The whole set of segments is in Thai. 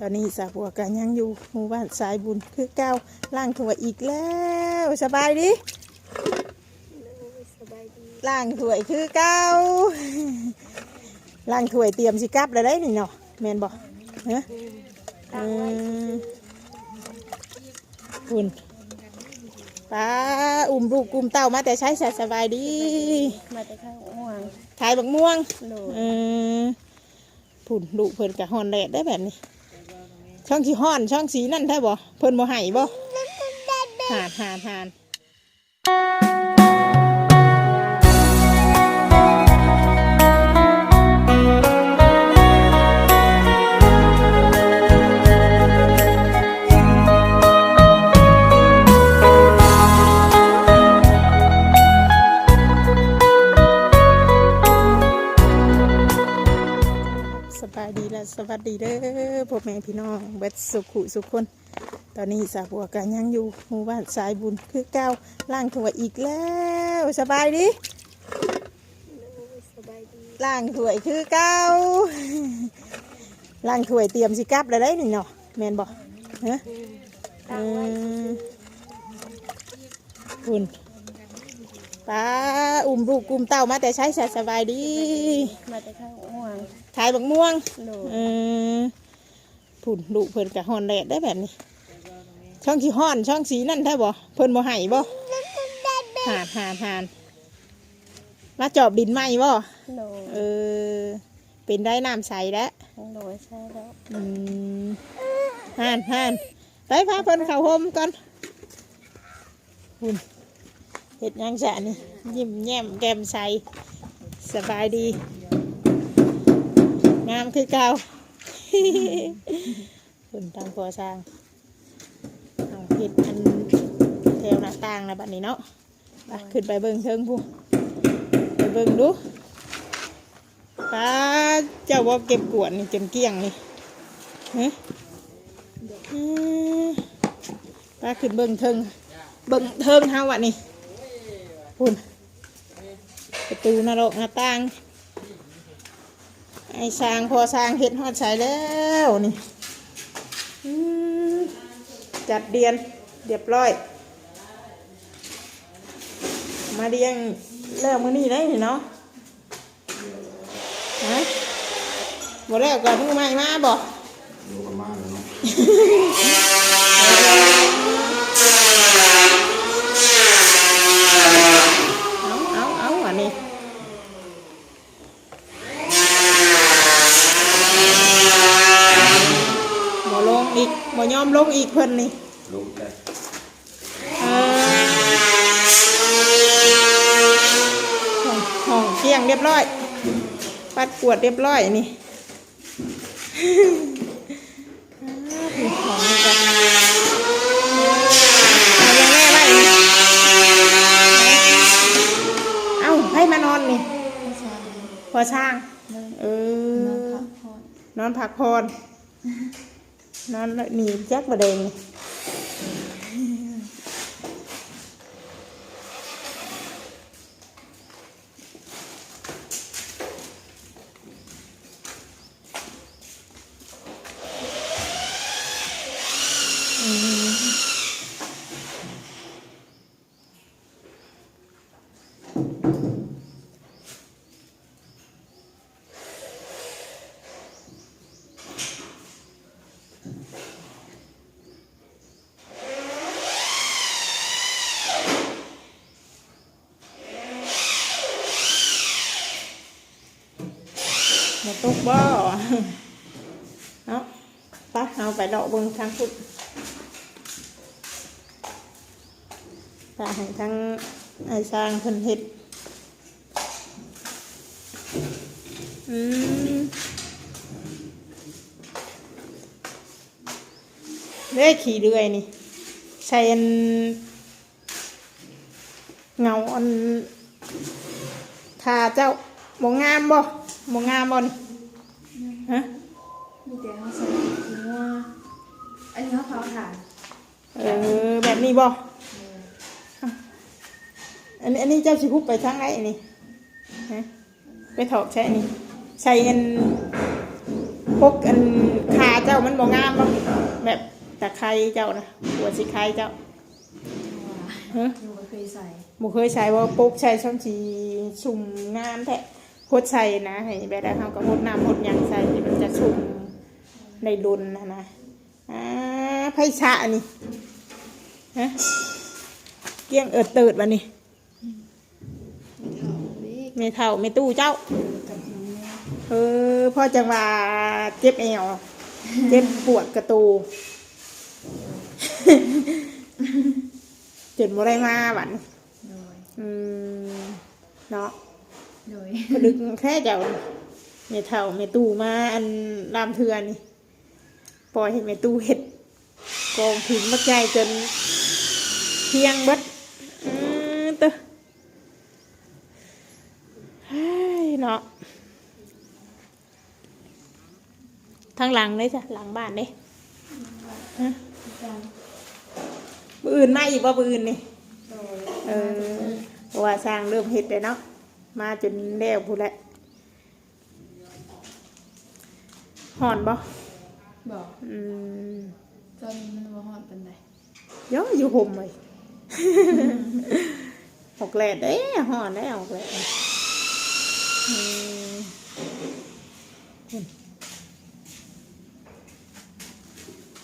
ตอนนี้สาวบัวกันยังอยู่หมู่บ้านสายบุญคือเก้าล่างถ้วยอีกแล้วสบายดีสบายดีล่างถ้วยคือเก้าล่างถ้วยเตรียมสิกลับแล้วได้นี่เนาะแมนบอกเนาะอืมคุณป้าอุ้มลูกกุมเต้ามาแต่ใช้สบายดี มาแต่ข้างอ่วงถ่ายบักม่วงโหลเออผุ่นดุเพิ่นกับฮอนแดดได้แบบนี้ ช่องสีฮ้อนช่องสีนั่นได้บ่เพิ่นบ่ให้บ่หานหานหาน บายดีและสวัสดีเด้อพ่อแม่พี่น้องเบ็ดสุขุสุขคน ตอนนี้สาวบัวกันยังอยู่หมู่บ้านสายบุญคือเก้าล่างถ้วอีกแล้วสบายดีล่างถ้วคือเก้าล่างถ้วเตรียมสิกลับแล้วได้นี่เนาะแมนบอกเนาะคุณป้าอุ้มลูกกุมเต้ามาแต่ใช้สบายดีมาแต่ข้าง อ่วงถ่ายบักม่วงโหลเออผุ่นดุเพิ่นกับฮอนแดดได้แบบนี้ ช่องสีฮ้อนช่องสีนั่นได้บ่เพิ่นบ่ให้บ่หานหานหานมาจอบดินไหมบ่โหลเออ เป็นได้น้ำใสแล้วโหลใช่แล้วอืมห่านห่านไปพาเพิ่นเข้าโฮมก่อนหุ่นเห็ดหยังจะนี่ยิ้มแย้มแก้มใสสบายดีงามคือเก่าหุ่นตามพอสร้างเอาเห็ดอันแถวหน้าต่างนะบัดนี้เนาะไปขึ้นไปเบิ่งเทิงผู้ไปเบิ่งดูป้าเจ้าว่าเก็บกวดนี่จนเกี้ยงนี่ฮะอืมป้าขึ้นเบิ่งเทิงเบิ่งเทิงเฮาอะนี่พุ่นประตูนรกหน้าต่าง ไอ้สร้างพอสร้างเห็ดฮอดใส่แล้วนี่อืมจัดเดียนเรียบร้อย มาเรียงเริ่มมื้อนี้ได้นี่เนาะฮะบ่แล้วก็มือใหม่มาบ่ดูกันมากเลยเนาะ เอาเอาเอาอันนี้บ่ลงอีกบ่ยอมลงอีก เพิ่นนี่ลูกได้เออห้องห้องเที่ยงเรียบร้อย ปัดกวดเรียบร้อยนี่อ้าวพี่ของนี่ก็เอาอย่างแม่ไว้นี่เอาให้มานอนนี่ พอช่าง เออ นอนพักผ่อน นอนแล้วหนีแจ็คประเด็นมา ตุกบ่เอาไปเอาไปเลาะเบิ่งทางพุทธไปให้ทางไอ้สร้างเพิ่นเฮ็ดอืมเด้ขี่เรื่อยนี่ใส่เงาอันทาเจ้าบ่งามบ่บ่งามบ่นี่ ฮะมีแต่เขาใส่ถุงว่าอันนี้เขาเผาถ่านเออแบบนี้บ่อันนี้อันนี้เจ้าสิคุบไปทางไหนนี่ฮะไปถอกใช่นี่ใส่เงินพกอันขาเจ้ามันบ่งามบ่แบบตะไคร้เจ้านะหัวสิไคร้เจ้าฮะหนูก็เคยใส่บ่เคยใช้ว่าปกใช้ช่องสีชุ่มงามแท้ โคตรใส่นะให้แบบได้เฮาก็หดน้ำหดหยังใส่ที่มันจะชุ่มในดุนนะนะอ่าไผชะนี่ฮะเกี้ยงเอิดเติดบัดนี้ไม่เท่าเล็กไม่เท่าไม่ตู้เจ้ากับหนูเออพ่อจังว่าเจ็บเอวเจ็บปวดกระตูจนบ่ได้มาบัดนี้โดยอืมเนาะ โดยพดึกแค่เจ้าเมเท่าเมตู้มาอันรามเทือนนี่ปล่อยให้เมตู้เห็ดกองถึงมักใจจนเที่ยงเบิดอือเตอเฮ้ยเนาะทางหลังเลยจ้ะหลังบ้านเด้ฮะกันปือื่นมาอีกว่าปือื่นนี่โดยเออเพราะว่าสร้างเริ่มเห็ดเลยเนาะ มาจนแล้วพูดแหละห่อนบ่บอกอืมตอนนี้มันว่าฮอดเป็นไดเยอะอยู่ห่มเลยหกแหลดเด้ห่อนได้หกแหลดอืมคุณ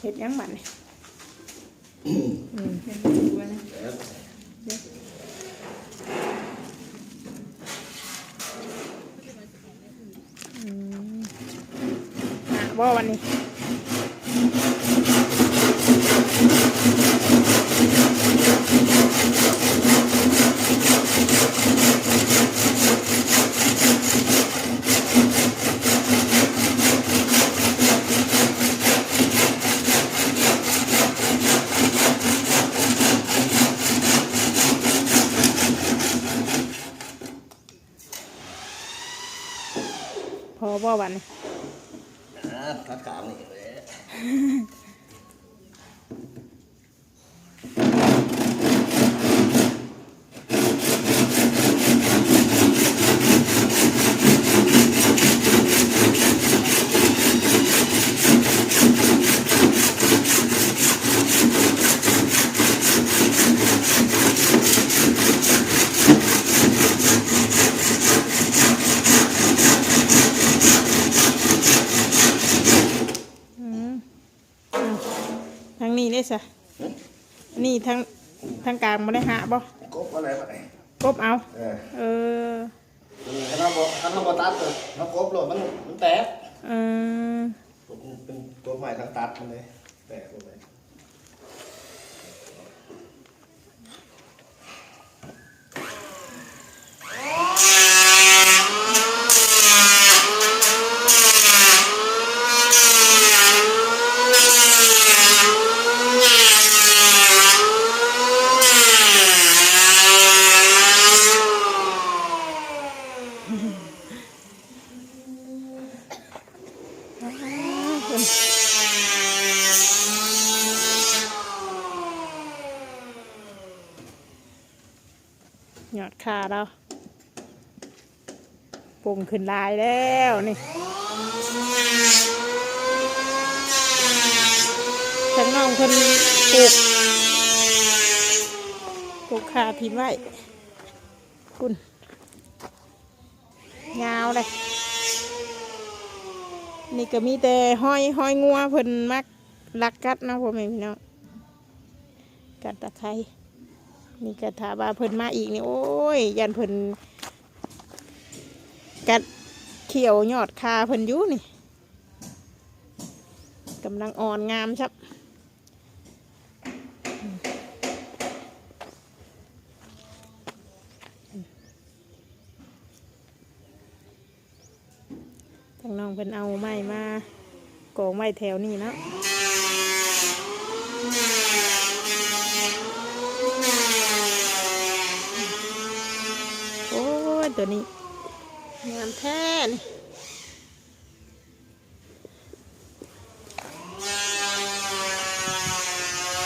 เห็ดหยังบัดนี่อืมเป็นตัวนะอืมอะบ่วั นนี้พอบ่วันนี้ อ่าตัดขามนี่เลย อืมอ้าวทางนี้ได้สะ นี่ทางทางกลางไม่ได้หาบ่กบอะไรมาไหนกบเอา เออเออถ้าเราบอกถ้าเราบอกตัดเลยเรากบโหลดมันมันแตกเออเป็นตัวใหม่ทางตัดมันเลยแตกลงไปหยอดขาเราปุ่งขึ้นลายแล้วนี่ทางน้องคนปลูกปลูกขาทิ้งไว้คุณยาวเลยนี่ก็มีแต่ห้อยห้อยงัวเพิ่นมักลักกัดนะพ่อแม่พี่น้องกัดตะไคร้ นี่ก็ถาว่าเพิ่นมาอีกนี่โอ้ยยันเพิ่นกัดเขียวยอดคาเพิ่นอยู่นี่กำลังอ่อนงามครับทางน้องเพิ่นเอาไม้มากองไม้แถวนี้เนาะ โอ้ย ตัวนี้งามแท้นี่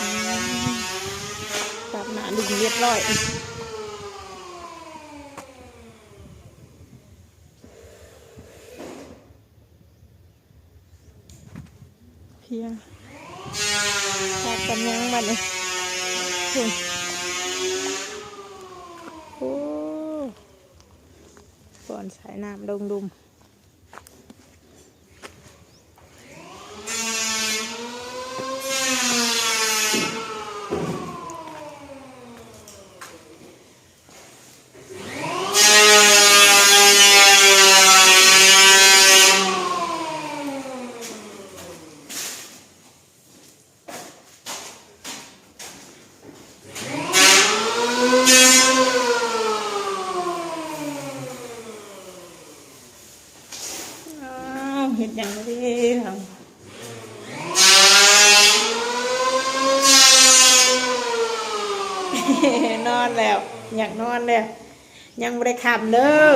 อืมปรับหนาดึงเรียบร้อยพากันยังบัดนี้พุ่นโอ้ ก่อนสายน้ำดงดุม อ้าวเห็ดอย่างนี้ทำ นอนแล้ว อยากนอนแล้วยังไม่ได้ขับเด้อ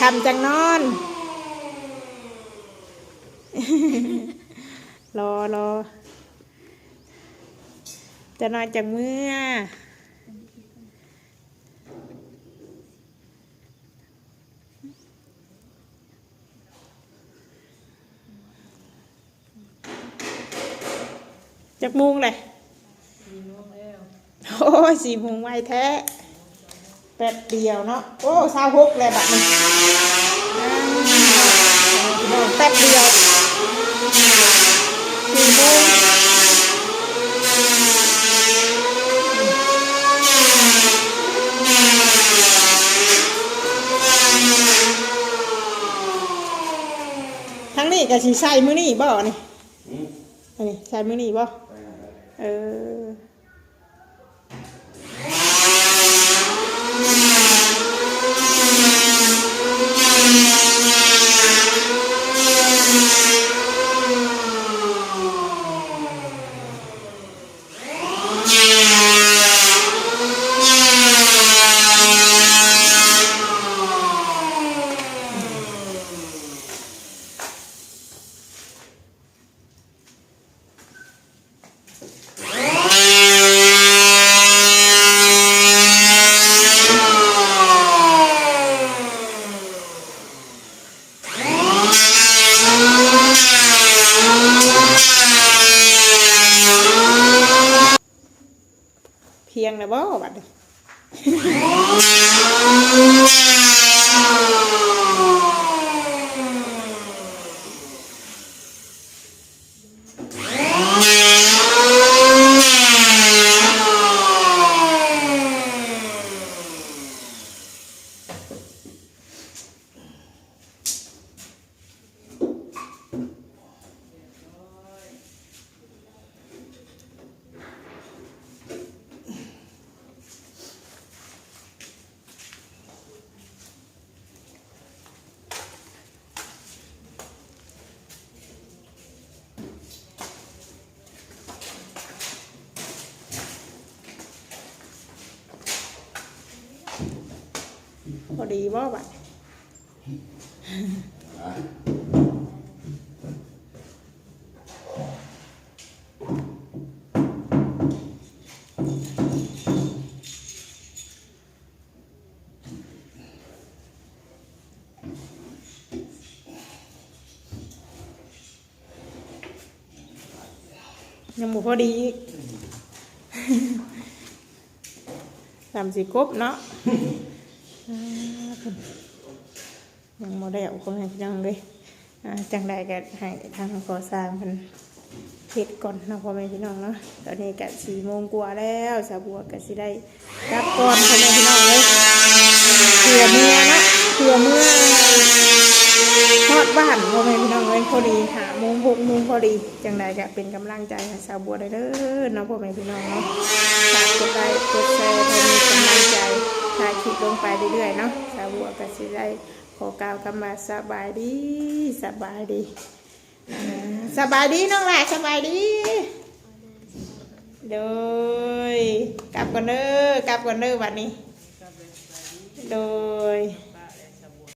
ขับจังนอนรอรอจะนอนจากเมื่อจากมุงเลย ยสี่โมงไวแท้แป๊บเดียวเนาะโอ้สาวหกเลยแบบนี้อ่าแป๊บเดียวสี่โมงทั้งนี้กับสีใส่มือนี่บ่นี่อันนี้ใส่มือนี่บ่เออ เพียงนะบ่บัดนี้ อดีบ่บัดยังบ่พอดีอีกสามสิบครบเนาะอ่าเพิ่น ยังโมได้เอาคนให้ยังเลยจังใดก็ให้ทางก่อสร้างเพิ่นเฮ็ดก่อนนะพ่อแม่พี่น้องเนาะตอนนี้ก็สี่โมงกว่าแล้วสาวบัวก็สิได้กลับก่อนพ่อแม่พี่น้องเลยเผื่อเมื่อนะเผื่อเมื่อทอดบ้านพ่อแม่พี่น้องเลยพอดีหาโมงหกโมงพอดีจังใดก็เป็นกำลังใจให้สาวบัวได้เด้อเนาะพ่อแม่พี่น้องเนาะฝากกดไลค์กดแชร์เพื่อมีกำลังใจ ถ่ายคลิปลงไปเรื่อยๆเนาะสาวบัวก็สิได้ขอกล่าวคำว่าสบายดีสบายดีสบายดีน้องหลายสบายดีโดยกลับก่อนเด้อกลับก่อนเด้อวันนี้โดย